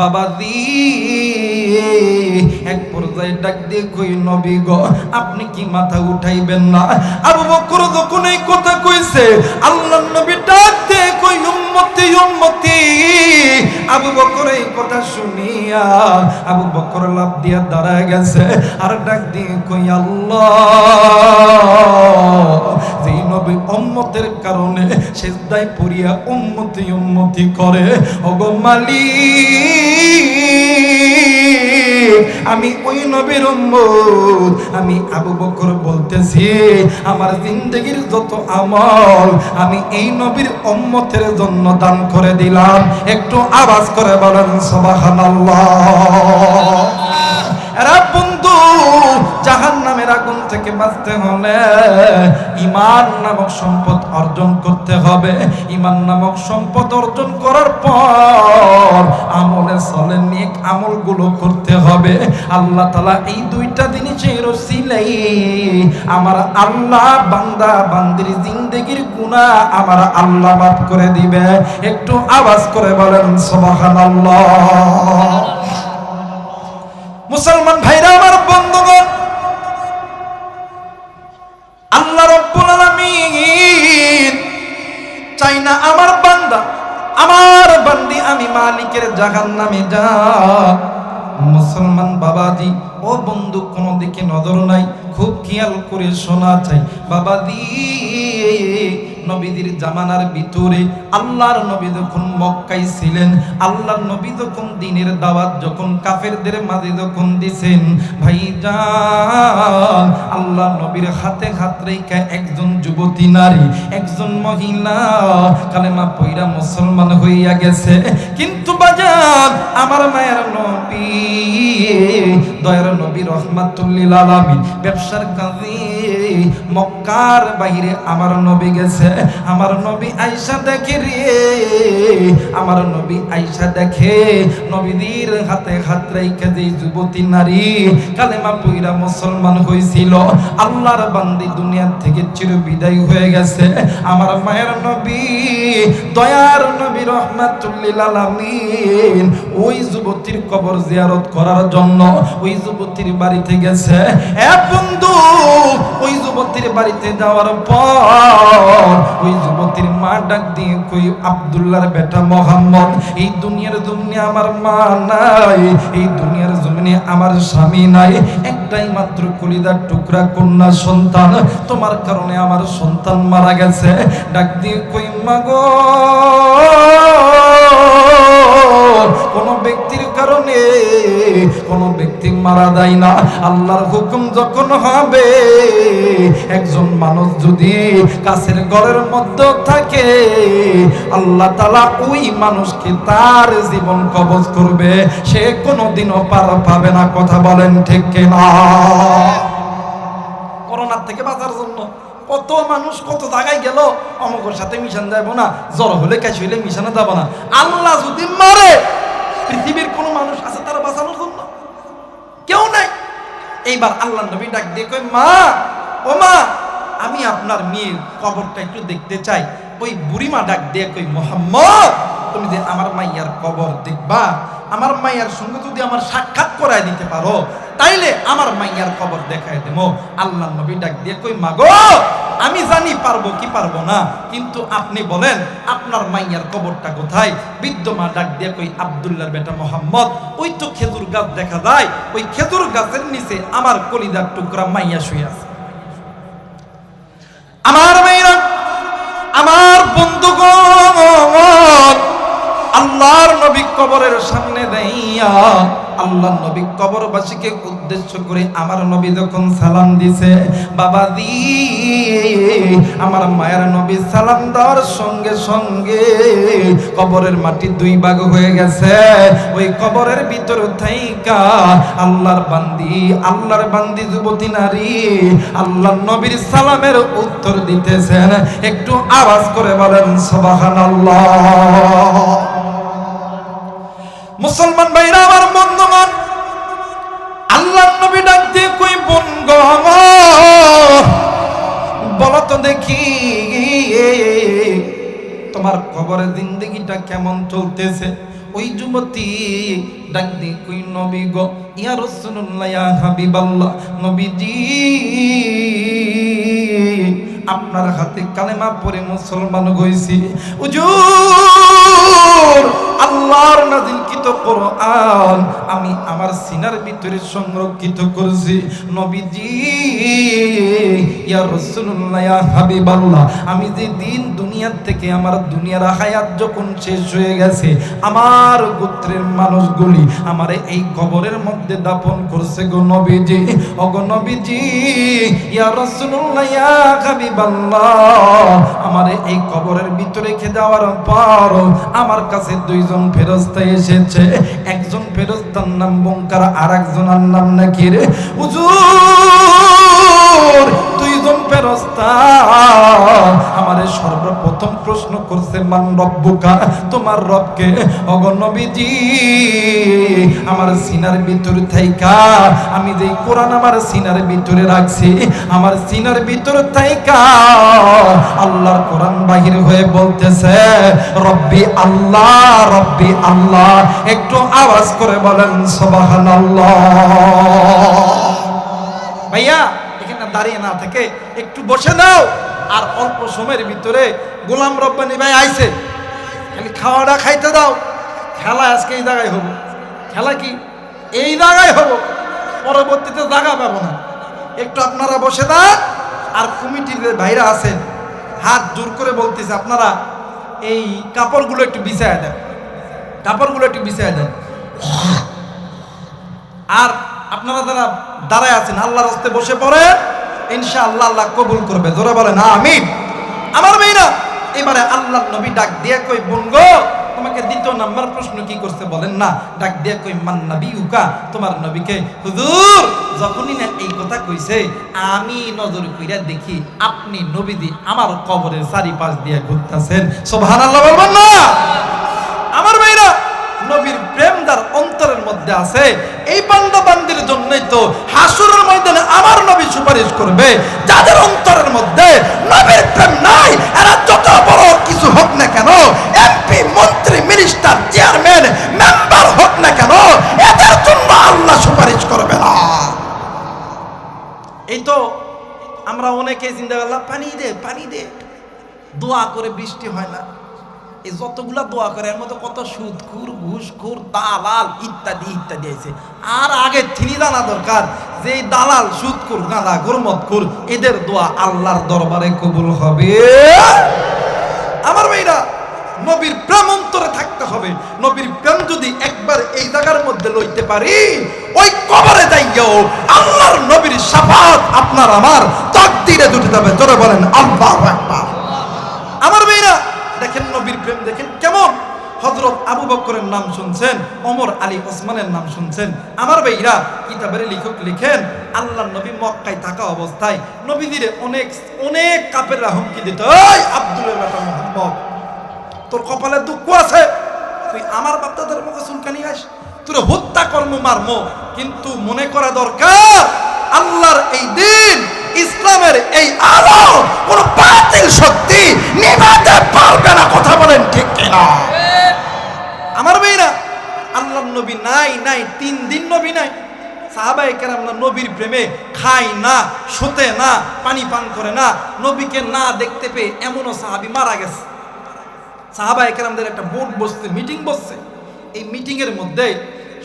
বাবা দি, এক পর্যায়ে ডাক দিয়ে কই, নবী গো, আপনি কি মাথা উঠাইবেন না? আবু বকর যখন এই কথা কইছে আল্লাহ নবী ডাক দিয়ে কই, উম্মতি উম্মতি। আবু বকর এই কথা শুনিয়া, আবু বকর লাভ দিয়া দাঁড়ায় গেছে আর ডাক দিয়ে কই, আল্লাহ! যেই নবী উম্মতের কারণে সেজদায় পড়িয়া উম্মতি উম্মতি করে, ওগো মালিক! আমি ওই নবীর উম্মত। আমি আবু বকর বলতেছি, আমার জিন্দগির যত আমল, আমি এই নবীর উম্মতের জন্য দান করে দিলাম। একটু আওয়াজ করে বলেন, সুবহানাল্লাহ। এরা বন্ধু জাহান থেকে বাঁচতে হলে ইমান নামক সম্পদ অর্জন করতে হবে। ইমান নামক সম্পদ অর্জন করার পর আমলে চলে নেক আমলগুলো করতে হবে। আল্লাহ তালা এই দুইটা জিনিসের রসিলাই আমার আল্লাহ বান্দা বান্দির জিন্দগির গুণা আমার আল্লাহ মাফ করে দিবে। একটু আওয়াজ করে বলেন, সুবহানাল্লাহ। মুসলমান ভাইরা, আমার বন্ধুগণ আল্লাহ রব্বুল আলামিন চাই না আমার বান্দা, আমার বান্দি, আমি মালিকের জাহান্নামে যা। মুসলমান বাবাজি, ও বন্ধু, কোন দিকে নজর নাই, খুব খেয়াল করে শোনা চাই। বাবাজি নবীদের জামানার ভিতরে আল্লাহর নবী যখন মক্কায় ছিলেন, আল্লাহর নবী যখন দিনের দাওয়াত যখন কাফেরদের মাঝে যখন দিছেন, ভাইজান আল্লাহ নবীর হাতে হাত রেখা একজন যুবতী নারী, একজন মহিলা কালেমা পইরা মুসলমান হইয়া গেছে। কিন্তু বাজান আমার মায়ের নবী, দয়ার নবী রহমাতুল্লিল আলামিন, ব্যবসার কাজে মক্কার বাইরে আমার নবী গেছে। আমার নবী আয়সা দেখে রে, আমার নবী আয়সা দেখে নবীদের হাতে হাত রেখে যে যুবতী নারী কালেমা পইরা মুসলমান হয়েছিল আল্লাহর বান্দি দুনিয়ার থেকে চির বিদায় হয়ে গেছে। আমার মায়ের নবী, দয়ার নবী রহমাতুল্লিল আলামিন ওই যুবতীর কবর জিয়ারত করার জন্য ওই যুবতীর বাড়িতে গেছে। এ বন্ধু, ওই যুবতীর বাড়িতে যাওয়ার পর ওই যুবতীর মা ডাক দিয়ে কই, আব্দুল্লাহর বেটা মোহাম্মদ, এই দুনিয়ার জমিনে আমার মা নাই, এই দুনিয়ার জমিনে আমার স্বামী নাই, একটাই মাত্র কলিদার টুকরা কন্যা সন্তান, তোমার কারণে আমার সন্তান মারা গেছে। ডাক দিয়ে কই মাগো কোন ব্যক্তির কারণে ব্যক্তি মারা যায় না। আল্লাহর হুকুম যখন হবে, একজন মানুষ যদি কাছের ঘরের মধ্যে থাকে, আল্লাহ তালা ওই মানুষকে তার জীবন করবে। সে পার পাবে না, কথা বলেন ঠিক করোনার থেকে বাঁচার জন্য কত মানুষ কত জায়গায় গেল, অমকের সাথে মিশন যাব না, জ্বর হলে কাশি হলে মিশানো যাব না। আল্লাহ যদি মারে পৃথিবীর কোন মানুষ আছে তারা বাঁচানোর জন্য? কেউ নাই। এইবার আল্লাহ নবী ডাক দিয়ে মা, ও মা, আমি আপনার মেয়ের কবরটা একটু দেখতে চাই। ওই বুড়িমা ডাক দিয়ে কই মোহাম্মদ, তুমি যে আমার মাইয়ার কবর দেখবা, আমার মাইয়ার সঙ্গে যদি আমার সাক্ষাৎ করায় দিতে পারো, তাইলে আমার মাইয়ার কবর দেখায় দেব। আল্লাহ নবী ডাক দিয়ে কই মাগো আমি জানি পারব কি পারব না, কিন্তু আপনি বলেন, আপনার মাইয়ার কবরটা কোথায়? বৃদ্ধ মা ডাক দিয়ে কই, আব্দুল্লাহর বেটা মোহাম্মদ, ওই তো খেজুর গাছ দেখা যায়, ওই খেজুর গাছের নিচে আমার কলিদার টুকরা মাইয়া শুয়ে আছে। আমার মেয়েরা আমার বন্ধুগণ, আল্লাহর নবী কবরের সামনে দেইয়া আল্লাহ নবী কবরবাসীকে উদ্দেশ্য করে আমার নবী যখন সালাম দিছে বাবা দি আমার মায়ের নবী সালাম দেওয়ার সঙ্গে সঙ্গে কবরের মাটি দুই ভাগ হয়ে গেছে। ওই কবরের ভিতর থাইকা আল্লাহর বান্দি আল্লাহর বান্দি যুবতী নারী আল্লাহ নবীর সালামের উত্তর দিতেছেন। একটু আওয়াজ করে বলেন, সুবহানাল্লাহ। মুসলমান ভাইরা, আমার বন্ধুগণ আল্লাহ নবী ডাক দিয়ে কই, বোন গো বলো তো দেখি তোমার খবরের জিন্দগিটা কেমন চলতেছে? ওই যুবতী ডাক দি কই, নবী গো, ইয়া রাসূলুল্লাহ, ইয়া হাবিবাল্লাহ, নবীজি। আপনার হাতে কালেমা পড়ে মুসলমান হইছি। হুজুর, আল্লাহর নাজিলকৃত কোরআন আমি আমার সিনার ভিতরে সংরক্ষিত করছি। নবীজি, ইয়া রাসূলুল্লাহ, ইয়া হাবিবাল্লাহ, আমি যে দিন দুনিয়ার থেকে আমার দুনিয়ার হায়াত যখন শেষ হয়ে গেছে, আমার গোত্রের মানুষগুলি আমার এই কবরের মধ্যে দাপন করছে গো নবীজি। ওগো নবীজি, ইয়া রাসূলুল্লাহ, ইয়া হাবিবাল্লাহ, আমার এই কবরের ভিতরে রেখে দেওয়ার পর আমার কাছে দুইজন ফেরস্তা এসেছে। একজন ফেরস্তার নাম বঙ্কার আর একজনের নাম নাকি রে? হুজুর! দুইজন ফেরস্তা। আমারে সর্বপ্রথম প্রশ্ন করছে, মান রব্বুকা? তোমার রবকে। অগণবীজি আমার সিনার ভিতর থাইকা। আমি যে কোরআন আমার সিনার ভিতরে রাখছি, আমার সিনার ভিতর থাইকা। আল্লাহর কোরআন বাহির হয়ে বলতেছে, রব্বি আল্লাহ রব্বি আল্লাহ। একটু আওয়াজ করে বলেন, সুবহানাল্লাহ। ভাইয়া এখানে দাঁড়িয়ে না থেকে একটু বসে দাও আর অল্প সময়ের ভিতরে গোলাম রব্বানি ভাই আইছে। খালি খাওয়াটা খাইতে দাও। খেলা আজকে এই জায়গায় হব। খেলা কি? এই জায়গায় হব। পরবর্তীতে জায়গা পাবো না। একটু আপনারা বসে দাও আর কমিটির ভাইরা আছেন, হাত জোর করে বলতেছে, আপনারা এই কাপড়গুলো একটু বিছায় দেন। কাপড়গুলো একটু বিছায় দেন। আর আপনারা যারা দাঁড়ায় আছেন, আল্লাহর হস্তে বসে পড়ে ইনশা আল্লাহ আল্লাহ কবুল করবে। জোরে বলেন, আমিন। আমার মেয়েরা, এবারে আল্লাহ নবী ডাক দিয়ে কই, বনগো, তোমাকে দ্বিতীয় নাম্বার প্রশ্ন কি করছে বলেন না? ডাক দিয়ে কই, মান নবী উকা তোমার নবীকে, হুজুর, যখনই না এই কথা কইছে, আমি নজর কইরা দেখি আপনি নবীদি আমার কবরের চারিপাশ দিয়ে ঘুরতেছেন। সুবহানাল্লাহ বলবেন না আমার ভাইরা নবীর প্রেম যার অন্তরের মধ্যে আছে। এই বান্দা বান্দির জন্যই তো হাসুরের ময়দানে আমার নবী সুপারিশ করবে। যাদের অন্তরের মধ্যে নবীর প্রেম নাই, এরা যত বড় কিছু হোক না কেন এমপি মন্ত্রী মিনিস্টার চেয়ারম্যান মেম্বার হোক না কেন, এদের জন্য আল্লাহ সুপারিশ করবে না। এই তো আমরা অনেকে চিন্তা পানি দে পানি দে। দোয়া করে বৃষ্টি হয় না। এই যতগুলা দোয়া করে, এর মধ্যে কত সুদখুর ঘুষখুর দালাল ইত্যাদি ইত্যাদি আছে। আর আগে তিনি জানা দরকার যে দালাল সুদখুর গাঁদা গুরমতখুর এদের দোয়া আল্লাহর দরবারে কবুল হবে। আমার ভাইরা, নবীর প্রেম অন্তরে থাকতে হবে। নবীর প্রেম যদি একবার এই জায়গার মধ্যে লইতে পারি, ওই কবরে যাইও আল্লাহর নবীর সাফাত আপনার আমার তাকদিরে দুটি যাবে। জোরে বলেন, আল্লাহু আমার মেয়েরা দেখেন কেমন? হজরত আবু বকরের নাম শুনছেন অমর আলী ওসমানের নাম শুনছেন। আমার ভাইরা কিতাবের লেখক লিখেন আল্লাহ নবী মক্কায় থাকা অবস্থায় নবীদের অনেক অনেক কাপেররা হুমকি দিত আব্দুলের বেটা মোহাম্মদ, তোর কপালে দুঃখ আছে, তুই আমার বাচ্চাদের মুখে চুলকানি আস, তোর হত্যা কর্ম মারমো, কিন্তু মনে করা দরকার, আল্লাহর এই দিন ইসলামের এই আলো, কোন বাতিল শক্তি নিভাতে পারবে না, কথা বলেন ঠিক কিনা? আমার মেয়েরা, আল্লাহর নবী নাই নাই, তিন দিন নবী নাই। সাহাবাই কেরামরা নবীর প্রেমে খায় না, শোতে না, পানি পান করে না, নবীকে না দেখতে পেয়ে এমনও সাহাবি মারা গেছে। সাহাবা একরামদের একটা বোর্ড বসছে, মিটিং বসছে। এই মিটিং এর মধ্যে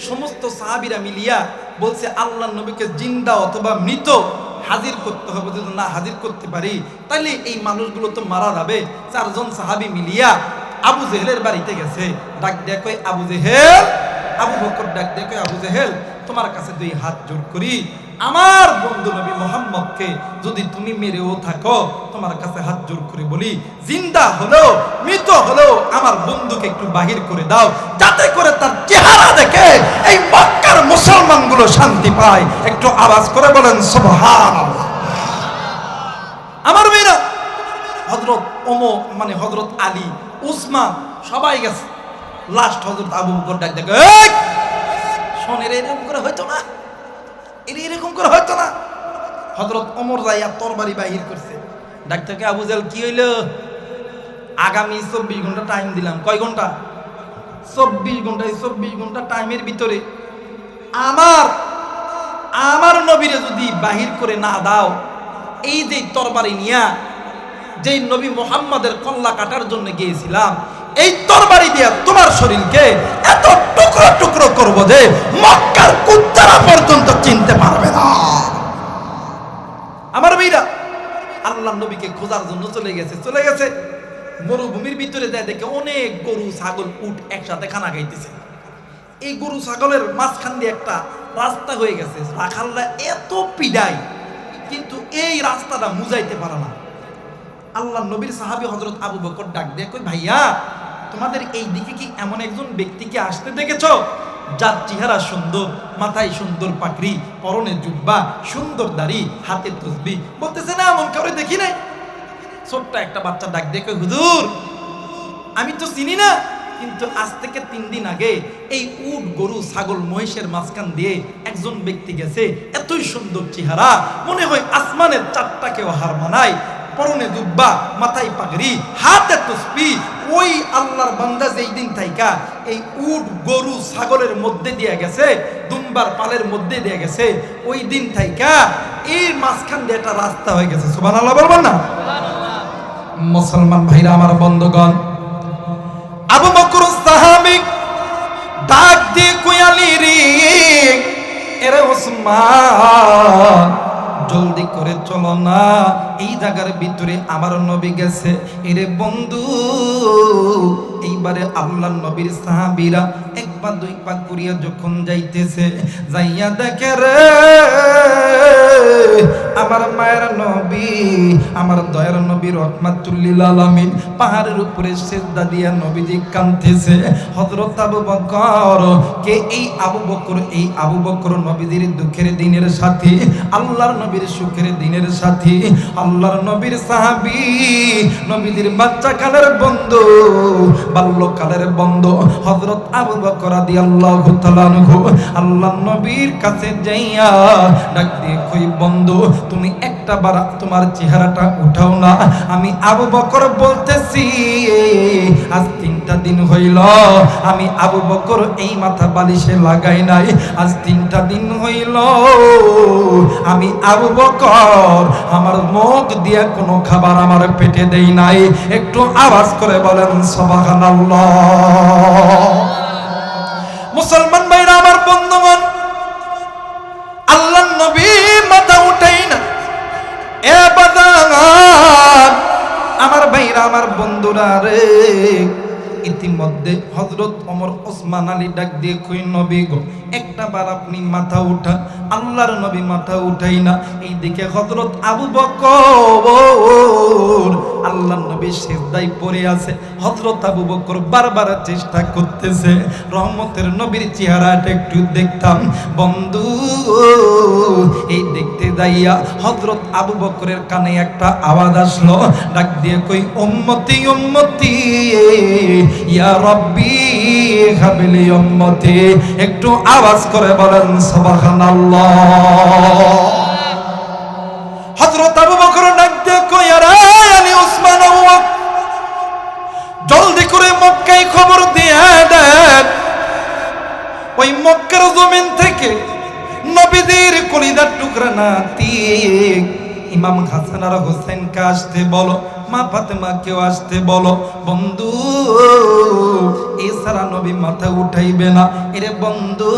সমস্ত সাহাবিরা মিলিয়া বলছে আল্লাহ নবীকে জিন্দা অথবা মৃত হাজির করতে হবে যদি না হাজির করতে পারি, তাহলে এই মানুষগুলো তো মারা যাবে। চারজন সাহাবি মিলিয়া আবু জেহেলের বাড়িতে গেছে। ডাক দেখো আবু জেহেল, আবু বকর ডাক দেখো আবু জেহেল, তোমার কাছে দুই হাত জোর করি। আমার বন্ধু নবী মোহাম্মদকে যদি তুমি মেরেও থাকো, তোমার কাছে হাত জোর করে বলি, জিন্দা হলো, মৃত হলো, আমার বন্ধুকে একটু বাহির করে দাও, যাতে করে তার চেহারা দেখে এই মক্কার মুসলমানগুলো শান্তি পায়। একটু আওয়াজ করে বলেন, সুবহানাল্লাহ। আমার মেয়েরা হজরত ওমো মানে হজরত আলী, উসমান, সবাই গেছে। লাস্ট হজরত আবু বকর ডাক দেখে "এই! শোনের এরকম করে হয়তো না। এর এরকম করে হয়তো না। হজরত অমর যাইয়া তরবারি বাহির করছে। ডাক্তারকে আবু জাল কি হইল? আগামী চব্বিশ ঘণ্টা টাইম দিলাম। কয় ঘণ্টা? চব্বিশ ঘণ্টা, এই চব্বিশ ঘণ্টা টাইমের ভিতরে আমার আমার নবীরে যদি বাহির করে না দাও, এই যে তরবারি নিয়া, যেই নবী মোহাম্মদের কল্লা কাটার জন্য গিয়েছিলাম এই তরবারি দিয়া তোমার শরীরকে এত টুকরো টুকরো করব যে মক্কার কুত্তারা পর্যন্ত চিনতে পারবে না। আমার মেয়েরা, আল্লাহ নবীকে খোঁজার জন্য চলে গেছে চলে গেছে। মরুভূমির ভিতরে যায় দেখে অনেক গরু, ছাগল, উট একসাথে খানা খাইতেছে। এই গরু, ছাগলের মাঝখান দিয়ে একটা রাস্তা হয়ে গেছে। রাখালরা এত পিডায়, কিন্তু এই রাস্তাটা মুজাইতে পারে না। আল্লাহ নবীর সাহাবী হজরত আবু বকর ডাক দিয়ে কই ভাইয়া তোমাদের এই দিকে কি এমন একজন ব্যক্তিকে আসতে দেখেছ? যার চেহারা সুন্দর, মাথায় সুন্দর পাকড়ি পরনে জুব্বা, সুন্দর দাড়ি হাতে তসবি। বলতেছে, না, এমন কাউরে দেখি নাই। ছোট্ট একটা বাচ্চা ডাক কই হুজুর, আমি তো চিনি না, কিন্তু আজ থেকে তিন দিন আগে এই উট, গরু, ছাগল, মহিষের মাঝখান দিয়ে একজন ব্যক্তি গেছে, এতই সুন্দর চেহারা, মনে হয় আসমানের চারটাকেও হার মানায়। পরনে দুব্বা মাথায় পাগড়ি, হাতে তসবি, ওই আল্লাহর বান্দা যেই দিন থাইকা এই উট, গরু, ছাগলের মধ্যে দিয়ে গেছে, দুম্বার পালের মধ্যে দিয়ে গেছে, ওই দিন থাইকা এর মাঝখান দিয়ে একটা রাস্তা হয়ে গেছে। সুবহানাল্লাহ বলবেন না? মুসলমান ভাইরা, আমার বন্ধগণ, আবু বকর সাহাবিক ডাক দিয়ে কুয়ালি রে, এরে ওসমান, জলদি করে চলো না। এই জায়গার ভিতরে আমার নবী গেছে। এরে বন্ধু, এইবারে আল্লাহ নবীর সাহাবীরা এক পা দুই পা করিয়া যখন যাইতেছে, যাইয়া দেখে রে, আমার মায়ের নবী, আমার দয়ার নবী রহমাতুল্লিল আলামিন পাহাড়ের উপরে সেজদা দিয়া নবীজি কাঁদতেছে। হযরত আবু বকর, কে এই আবু বকর? এই আবু বকর নবীজির দুঃখের দিনের সাথী, আল্লাহর নবীর সুখের দিনের সাথী, আল্লাহর নবীর সাহাবী নবীজির বাচ্চা কালের বন্ধু বাল্যকালের বন্ধু, হযরত আবু বকর রাদিয়াল্লাহু তাআলা আনহু, আল্লাহর নবীর কাছে যাইয়া ডাক দিয়ে কই, বন্ধু, তুমি একটা বার তোমার চেহারাটা উঠাও না। আমি আবু বকর বলতেছি, আজ তিনটা দিন হইল, আমি আবু বকর এই মাথা বালিশে লাগাই নাই। আজ তিনটা দিন হইল, আমি আবু বকর আমার মুখ দিয়া কোনো খাবার আমার পেটে দেই নাই। একটু আওয়াজ করে বলেন, সবাহানাল্লাহ। মুসলমান ভাইরা, আমার বন্ধুগণ আল্লাহ নবী মাথা উঠাই না। এ বাদান, আমার ভাইরা, আমার বন্ধুরা রে। ইতিমধ্যে হজরত অমর ওসমান আলী ডাক দিয়ে কই, নবী গো, একটা বার আপনি মাথা উঠা, আল্লাহর নবী মাথা উঠাই না। এইদিকে হজরত আবু বকর, আল্লাহর নবী সেজদায় পড়ে আছে। হজরত আবু বকর বারবার চেষ্টা করতেছে, রহমতের নবীর চেহারাটা একটু দেখতাম। বন্ধু, এই দেখতে যাইয়া হজরত আবু বকরের কানে একটা আওয়াজ আসলো, ডাক দিয়ে কই, উম্মতি উম্মতি ইয়া রব্বি উম্মতি, একটু আওয়াজ করে বলেন, সুবহানাল্লাহ। হযরত আবু বকর দিয়ে আলী জলদি করে মক্কায় খবর দিয়ে দেন। ওই মক্কার জমিন থেকে নবীদের কলিদার টুকরা নাতি ইমাম হাসান আর হোসেনকে আসতে বলো? মা ফাতেমা কেউ আসতে বলো? বন্ধু এছাড়া নবী মাথা উঠাইবে না। এরে বন্ধু,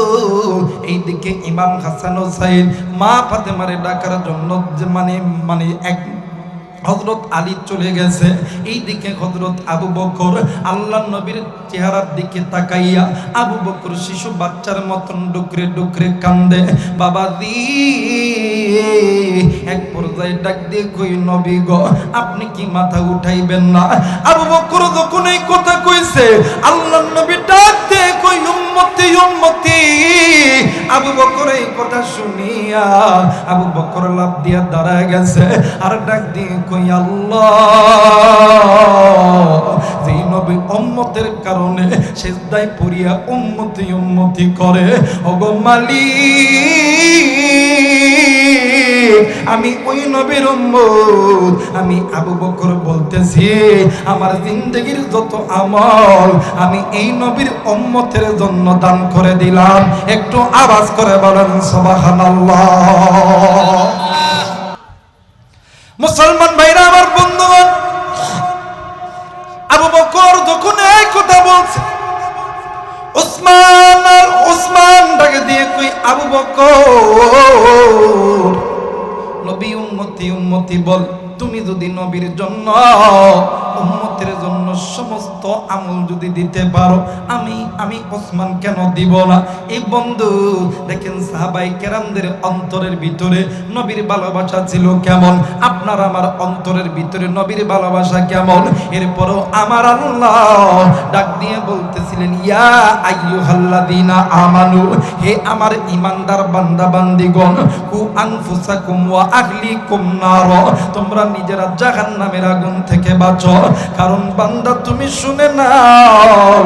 এইদিকে ইমাম হাসান হোসাইন মা ফাতেমারে ডাকার জন্য মানে মানে এক হজরত আলী চলে গেছে। এই দিকে হজরত আবু বকর আল্লাহ নবীর চেহারার দিকে তাকাইয়া আবু বকর শিশু বাচ্চার মতন ডুকরে ডুকরে কান্দে। বাবা দি এক পর্যায়ে ডাক দিয়ে কই, নবী গো, আপনি কি মাথা উঠাইবেন না? আবু বকর যখন এই কথা কইছে আল্লাহ নবী ডাক দিয়ে কই উম্মতি আবু এই কথা শুনিয়া আবু লাভ গেছে আর আল্লাহ! কারণে সেজদায় পড়িয়া উন্মতি উম্মতি করে, ওগো মালিক! আমি ওই নবীর উম্মত। আমি আবু বকর বলতেছি, আমার জিন্দগির যত আমল আমি এই নবীর উম্মতের জন্য দান করে দিলাম। একটু আওয়াজ করে বলেন, সুবহানাল্লাহ। মুসলমান ভাইরা, আমার বন্ধুগণ, আবু বকর যখন এই কথা বলছে, উসমান আর ওসমান ডাকে দিয়ে কই আবু বকর? নবী উম্মতি উম্মতি বল তুমি যদি নবীর জন্য উম্মতের জন্য সমস্ত আমল যদি দিতে পারো, আমি আমি ওসমান কেন দিব না? এই বন্ধু, দেখেন সাহাবাই কেরামদের অন্তরের ভিতরে নবীর ভালোবাসা ছিল কেমন? আপনার আমার অন্তরের ভিতরে নবীর ভালোবাসা কেমন? এরপরও আমার আল্লাহ ডাক দিয়ে বলতেছিলেন, ইয়া আইয়ুহাল্লাযীনা আমানু, হে আমার ইমানদার বান্দা বান্দিগণ কু আনফুসাকুম ওয়া আহলিকুম নার, তোমরা নিজেরা জাহান্নামের আগুন থেকে বাঁচো। কারণ বান্দা, তুমি শুনে নাও।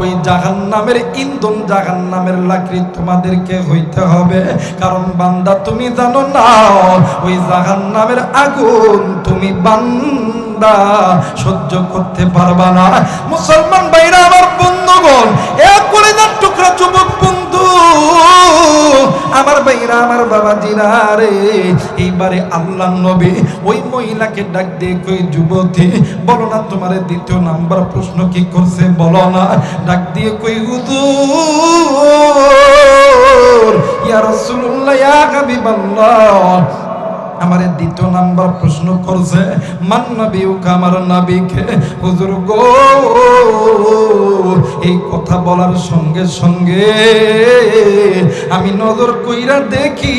ওই জাহান্নামের ইন্ধন জাহান্নামের লাকড়ি তোমাদেরকে হইতে হবে। কারণ বান্দা, তুমি জানো না, ওই জাহান্নামের আগুন তুমি বান্দা সহ্য করতে পারবা না। মুসলমান ভাইরা, আমার বন্ধুগণ, এক করে টুকরা যুবক বন্ধু। আমার বাইরা আমার বাবা জিরা রে, এইবারে আল্লাহ নবী ওই মহিলাকে ডাক দিয়ে কই, যুবতী, বলো না তোমার দ্বিতীয় নাম্বার প্রশ্ন কি করছে, বলো না। ডাক দিয়ে কই, হুজুর, ইয়া রাসূলুল্লাহ, ইয়া হাবিবাল্লাহ আমার দ্বিতীয় নাম্বার প্রশ্ন করছে, মান নবী আমার নবীকে? হুজুর গো, এই কথা বলার সঙ্গে সঙ্গে আমি নজর কইরা দেখি,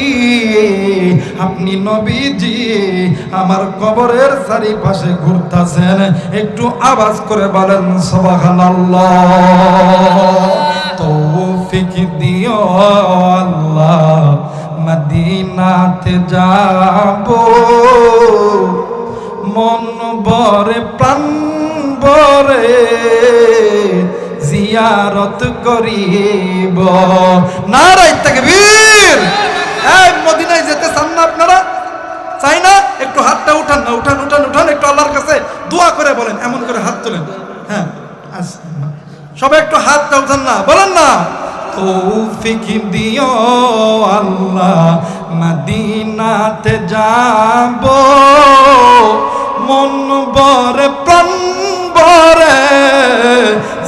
আপনি নবীজি আমার কবরের চারিপাশে ঘুরতাছেন। একটু আওয়াজ করে বলেন, সুবহানাল্লাহ। তৌফিক দিও আল্লাহ। মদিনাতে যাব। মন বরে প্রাণ বরে জিয়ারত করিব। নারাই তাকবীর। এই মদিনায় যেতে চান না আপনারা? চাই না? একটু হাতটা উঠান না, উঠান উঠান উঠান, একটু আল্লাহর কাছে দোয়া করে বলেন, এমন করে হাত তোলেন। হ্যাঁ আচ্ছা। সবাই একটু হাতটা উঠান না, বলেন না। তৌফিক দিও আল্লাহ, মদিনাতে যাব। মন বরে প্রাণ বরে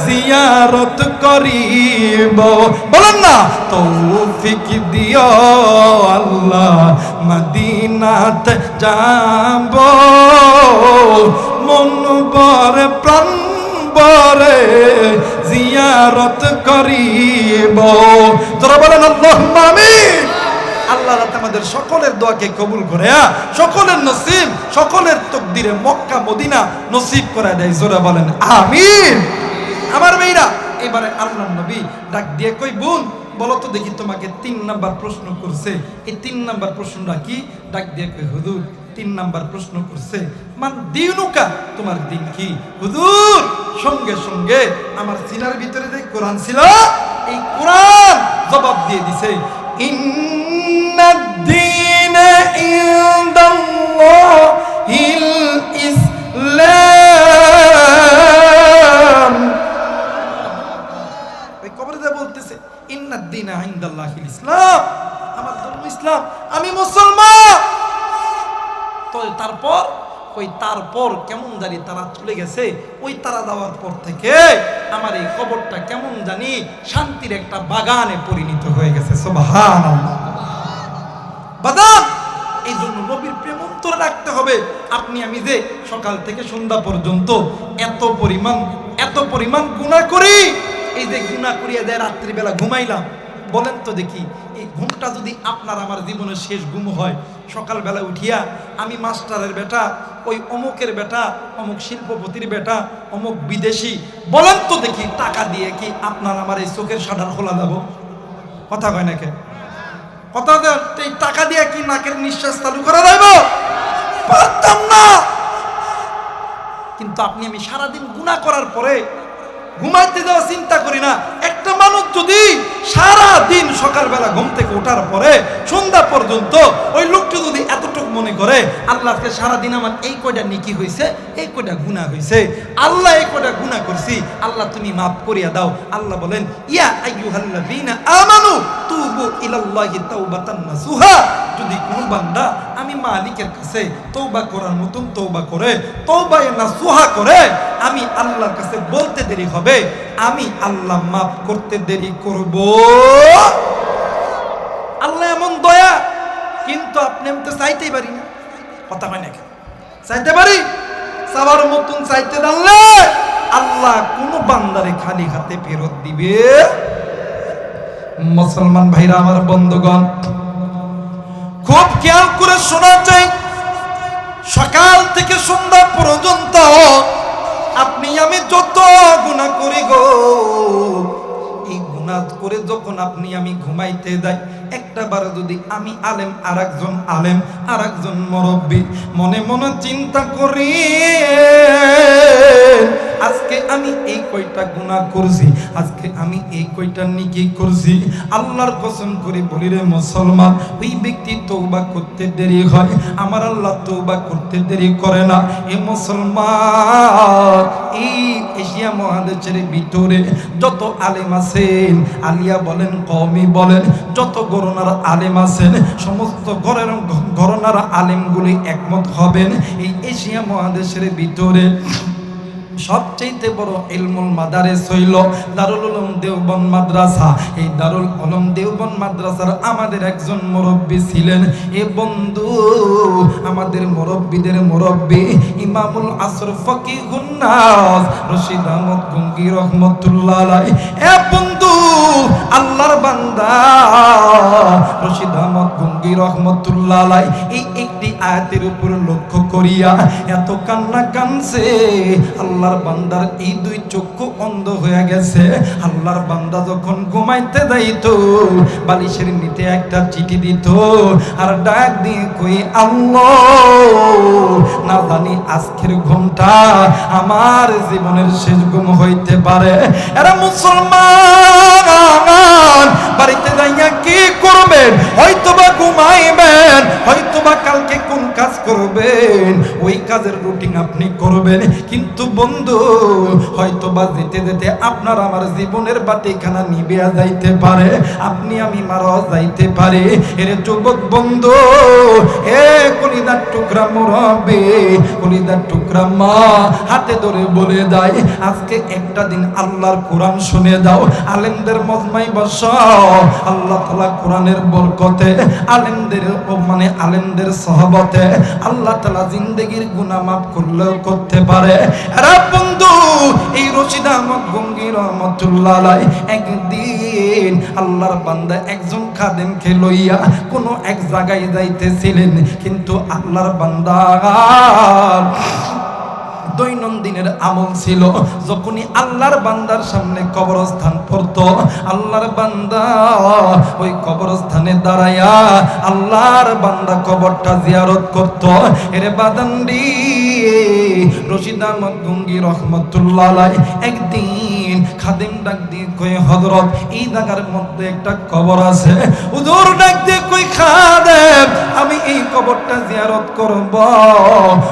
জিয়ারত করিব। বলেন না, তৌফিক দিও আল্লাহ, মদিনাতে যাব। মন বরে প্রাণ বরে জিয়ারত করিব। তোরা বলেন আল্লাহ আমিন। আল্লাহ আমাদের সকলের দোয়াকে কবুল করে? সকলের নসিব, সকলের তকদিরে মক্কা, মদিনা নসিব করে দেয়। জোরে বলেন, আমিন। আমার মেয়েরা, এবারে আল্লাহ নবী ডাক দিয়ে কই, বোন, বলো তো দেখি তোমাকে তিন নাম্বার প্রশ্ন করছে। এই তিন নাম্বার প্রশ্নটা কি? ডাক দিয়ে কই, হুজুর তিন নাম্বার প্রশ্ন করছে, মান দিনুকা, তোমার দিন কি? হুজুর, সঙ্গে সঙ্গে আমার সিনার ভিতরে যে কোরআন ছিল, এই কোরআন জবাব দিয়ে দিছে আমার ধর্ম ইসলাম, আমি মুসলমান। তো তারপর, ওই তারপর কেমন জানি তারা চলে গেছে, ওই তারা যাওয়ার পর থেকে আমার এই কবরটা কেমন জানি শান্তির একটা বাগানে পরিণত হয়ে গেছে। এই জন্য নবীর প্রেম অন্তরে রাখতে হবে। আপনি, আমি যে সকাল থেকে সন্ধ্যা পর্যন্ত এত পরিমাণ এত পরিমাণ গুণা করি, এই যে গুণা করিয়া দেয় রাত্রিবেলা ঘুমাইলাম বলেন তো দেখি, এই ঘুমটা যদি আপনার আমার জীবনের শেষ ঘুম হয়, সকালবেলা উঠিয়া আমি মাস্টারের বেটা, ওই অমুকের বেটা, অমুক শিল্পপতির বেটা, অমুক বিদেশি, বলেন তো দেখি টাকা দিয়ে কি আপনার আমার এই চোখের সাডার খোলা যাব? কথা কয় নাকি কথা এই টাকা দিয়ে কি নাকের নিঃশ্বাস চালু করা যাইব? পারতাম না। কিন্তু আপনি আমি সারাদিন গুণা করার পরে ঘুমাইতে যাওয়া চিন্তা করি না। একটা মানুষ যদি সারা দিন সকালবেলা ঘুম থেকে ওঠার পরে সন্ধ্যা পর্যন্ত ওই লোকটি যদি এতটুকু মনে করে আল্লাহ আজকে সারাদিন আমার এই কয়টা নিকি হয়েছে এই কয়টা গুণা হয়েছে আল্লাহ এই কয়টা গুণা করছি, আল্লাহ তুমি মাফ করিয়া দাও। আল্লাহ বলেন, ইয়া আইয়ুহাল্লাযীনা আমানু তুবু ইলাল্লাহি তাওবাতান নাসুহা। যদি কোন বান্দা আমি মালিকের কাছে তৌবা করার মতন তৌবা করে তৌবায়ে নাসুহা করে আমি আল্লাহর কাছে বলতে দেরি হবে, আমি আল্লাহ মাফ করতে দেরি করব। আল্লাহ এমন দয়া, কিন্তু আপনি আমি তো চাইতেই পারি না। কথা হয় না চাইতে পারি? সবার মতন চাইতে জানলে আল্লাহ কোন বান্দারে খালি হাতে ফেরত দিবে। মুসলমান ভাইরা, আমার বন্ধুগণ, খুব খেয়াল করে শোনা চাই, সকাল থেকে সন্ধ্যা পর্যন্ত আপনি, আমি যত গুণা করি গো, এই গুণা করে যখন আপনি, আমি ঘুমাইতে যাই, একটা বার যদি আমি আলেম আর একজন আলেম আর একজন মরব্বী, মনে মনে চিন্তা করি আজকে আমি এই কয়টা গুনাহ করছি? আজকে আমি এই কয়টা নিকি করছি? আল্লাহর কসম করে বলি রে মুসলমান, ওই ব্যক্তি তৌবা করতে দেরি হয়, আমার আল্লাহ তৌবা করতে দেরি করে না। এ মুসলমান, এই এশিয়া মহাদেশের ভিতরে যত আলেম আছেন, আলিয়া বলেন কমি বলেন, যত গরনার আলেম আছেন, সমস্ত ঘরের ঘরনার আলেমগুলি একমত হবেন। এই এশিয়া মহাদেশের ভিতরে সবচেয়ে বড় ইলমুল মাদারেস হইল দারুল উলুম দেওবন মাদ্রাসা। এই দারুল উলুম দেওবন মাদ্রাসার আমাদের একজন মুরব্বী ছিলেন। এ বন্ধু, আমাদের মুরব্বীদের মুরব্বী ইমামুল আসর ফকিহুন নাস রশিদ আহমদ গঙ্গি রহমতুল্লাহ আলাই এ বন্ধু, আল্লাহর বান্দা রশিদ আহমদ গঙ্গি রহমতুল্লাহ আলাই এই একটি আয়াতের উপর লক্ষ্য করিয়া এত কান্না কানছে। আল্লাহর বান্দার এই দুই চক্ষু অন্ধ হয়ে গেছে। আল্লাহর বান্দা যখন ঘুমাইতে যাইত, বালিশের নিতে একটা চিঠি দিত, আর ডাক দিয়ে কই, আল্লাহ, না জানি আজকের ঘুমটা আমার জীবনের শেষ ঘুম হইতে পারে। এরা মুসলমান, বাড়িতে যাইয়া কি করবেন? হয়তোবা ঘুমাইবেন হয়তোবা কালকে কোন কাজ করবেন, ওই কাজের রুটিন আপনি করবেন। কিন্তু বন্ধু হয়তোবা যেতে যেতে আপনার আমার জীবনের বাতিখানা নিবে যাইতে পারে, আপনি আমি মারা যাইতে পারে। এর যুবক বন্ধু, এ কলিদার টুকরা মরবে কলিদার টুকরা মা, হাতে ধরে বলে দেয় আজকে একটা দিন আল্লাহর কোরআন শুনে দাও, আলেমদের মজমাই বস। আল্লাহ তালা কোরআনের বরকতে, আলেমদের মানে আলেমদের সহবতে আল্লাহ তালা জিন্দগির গুনা মাফ করলেও করতে পারে। বন্ধু, এই রশিদ আহমদ গঙ্গি রহমতুল্লাহ একদিন আল্লাহর বান্দা একজন খাদেমকে লইয়া কোনো এক জায়গায় যাইতেছিলেন, কিন্তু আল্লাহর বান্দা দৈনন্দিনের আমল ছিল। যখনই আল্লাহর বান্দার সামনে কবরস্থান পড়ত, আল্লাহর বান্দা ওই কবরস্থানে দাঁড়ায়া আল্লাহর বান্দা কবরটা জিয়ারত করত। এরে বাদান্ডি রশিদ আহমদ, গঙ্গি রহমতুল্লাহ একদিন খাদিম ডাক দিয়ে কই হযরত, এই জায়গার মধ্যে একটা কবর আছে। উদুর ডাক দিয়ে কই খাদেম, আমি এই কবরটা জিয়ারত করব।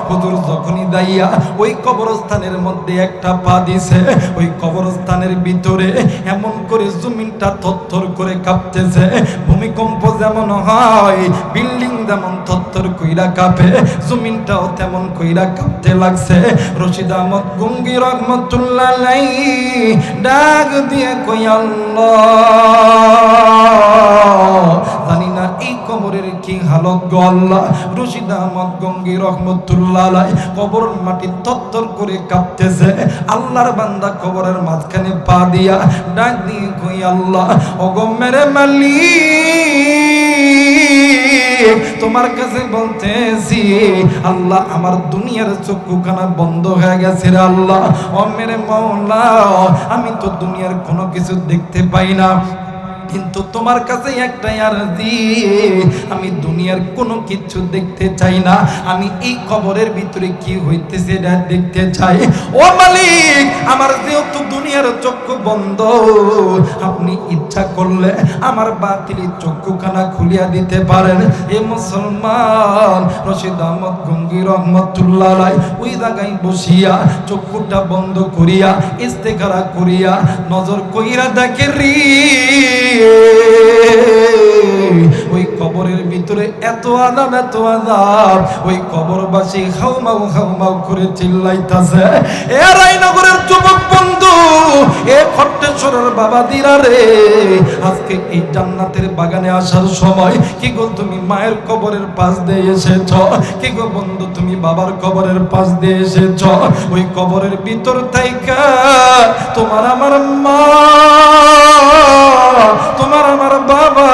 হুজুর যখনই দাইয়া ওই কবরস্থানের মধ্যে একটা পা দিছে, ওই কবরস্থানের ভিতরে এমন করে জমিনটা থরথর করে কাঁপতেছে। ভূমিকম্প যেমন হয়, বিল্ডিং যেমন থরথর কইরা কাঁপে, জমিনটাও তেমন কইরা কাঁপতে লাগছে। রশিদ আহমদ গঙ্গি রহমতুল্লাহ ডাক দিয়ে কই আল্লাহ। জানি না এই কবরের কি হালত গো আল্লাহ। রশিদ আহমদ গঙ্গি রহমতুল্লাহ কবর মাটি তত্তর করে কাঁপতেছে। আল্লাহর বান্দা কবরের মাঝখানে পা দিয়া ডাক দিয়ে কই আল্লাহ। ওগো মেরে মালিক। তোমার কাছে বলতেছি, আল্লাহ আমার দুনিয়ার চক্ষুখানা বন্ধ হয়ে গেছে রে আল্লাহ। ও মেরে মাওলা আমি তো দুনিয়ার কোনো কিছু দেখতে পাই না। কিন্তু তোমার কাছে একটাই আরজি, আমি দুনিয়ার কোনো কিছু দেখতে চাই না। আমি এই কবরের ভিতরে কি হইতেছে এটা দেখতে চাই। ও মালিক, আমার যেহেতু দুনিয়ার চক্ষু বন্ধ, আপনি ইচ্ছা করলে আমার বাতিল চক্ষুখানা খুলিয়া দিতে পারেন। এ মুসলমান, রশিদ আহমদ গঙ্গি রহমতুল্লাহ আলাই, ওই জায়গায় বসিয়া চক্ষুটা বন্ধ করিয়া, ইস্তেখারা করিয়া নজর কইরা দেখে রি। ওই কবরের ভিতরে এত আদাব এত আদাব ওই কবরবাসী হাউমাউ হাউমাউ করে চিল্লাইতাছে। এ রায়নগরের যুবক বন্ধু, এ খট্টেশ্বরের বাবা দিরা রে, আজকে এই জান্নাতের বাগানে আসার সময়, কি গো তুমি মায়ের কবরের পাশ দিয়ে এসেছ? কি গো বন্ধু তুমি বাবার কবরের পাশ দিয়ে এসেছ? ওই কবরের ভিতর থাইকা তোমার আমার মা, তোমার আমার বাবা।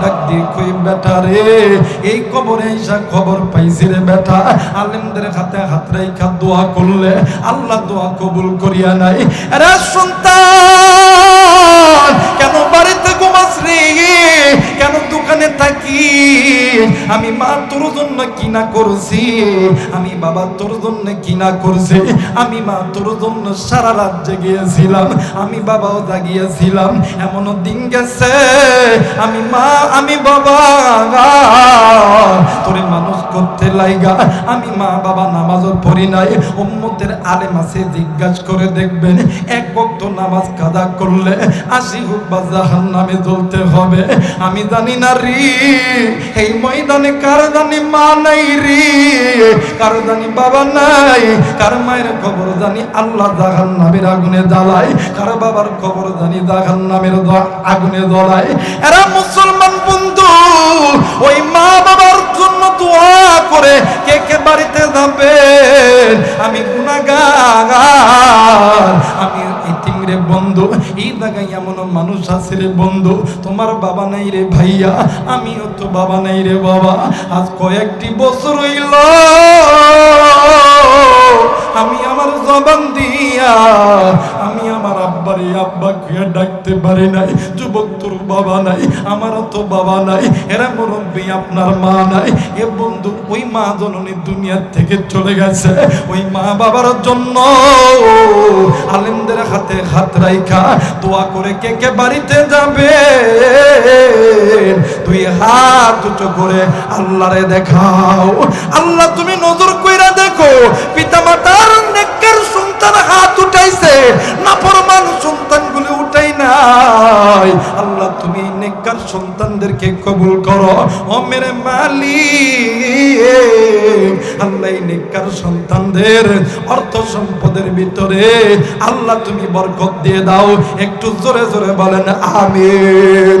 ডাক দিয়ে কই বেটা রে, এই কবরে এসা খবর পাইছি রে বেটা। আলেমদের হাতে হাত রাইখা দোয়া করলে আল্লাহ দোয়া কবুল করিয়া নাই। রে সন্তান কেন বাড়িতে ঘুমাস রে? কেন দোকানে থাকি? আমি মা তোর জন্য কিনা করছি। আমি বাবা তোর জন্য কিনা করছি। আমি মা তোর জন্য সারা রাত আমি বাবাও জাগিয়েছিলাম। এমন দিন গেছে। আমি মা, আমি বাবা তোরে মানুষ করতে লাইগা। আমি মা, বাবা নামাজও পড়ি নাই। উম্মতের আলেম আছে, জিজ্ঞাসা করে দেখবেন। এক নামাজ কাদা করলে আশি হুক বা জাহান নামে জ্বলতে হবে। আমি জানি না রি, এই ময়দানে কার জানি মা নাই রি? কার জানি বাবা নাই, কার মায়ের খবর জানি আল্লাহ জাহান নামের আগুনে জ্বালায়, কার বাবার খবর জানি জাহান নামের আগুনে জ্বলায়। এরা মুসলমান বন্ধু, ওই মা বাবার জন্য দোয়া করে কে কে বাড়িতে যাবে আমি গুনাগার আমি রে বন্ধু, এই জায়গায় এমন মানুষ আছে রে বন্ধু, তোমার বাবা নাই রে ভাইয়া, আমিও তো বাবা নাই রে বাবা, আজ কয়েকটি বছর হইল। আমি আমার জবান দিয়া, আমি আমার আব্বারে আব্বা কে ডাকতে পারি নাই যুবক তোর বাবা নাই আমারও তো বাবা নাই, এরা মুরব্বী আপনার মা নাই। এ বন্ধু, ওই মা জননী দুনিয়ার থেকে চলে গেছে, ওই মা বাবার জন্য। আলেমদের হাতে হাত রাইখা, দোয়া করে কে কে বাড়িতে যাবে? তুই হাত উঁচু করে আল্লাহরে দেখাও। আল্লাহ, তুমি নজর কইরা দেখো পিতা মাতার সন্তান হাত উঠাইছে। না পরমান সন্তানগুলো উঠাই নাই। আল্লাহ, তুমি নেককার সন্তানদেরকে কবুল করো। ও মেরে মালিক। আল্লাহ নেককার সন্তানদের অর্থ সম্পদের ভিতরে আল্লাহ, তুমি বরকত দিয়ে দাও। একটু জোরে জোরে বলেন, আমিন।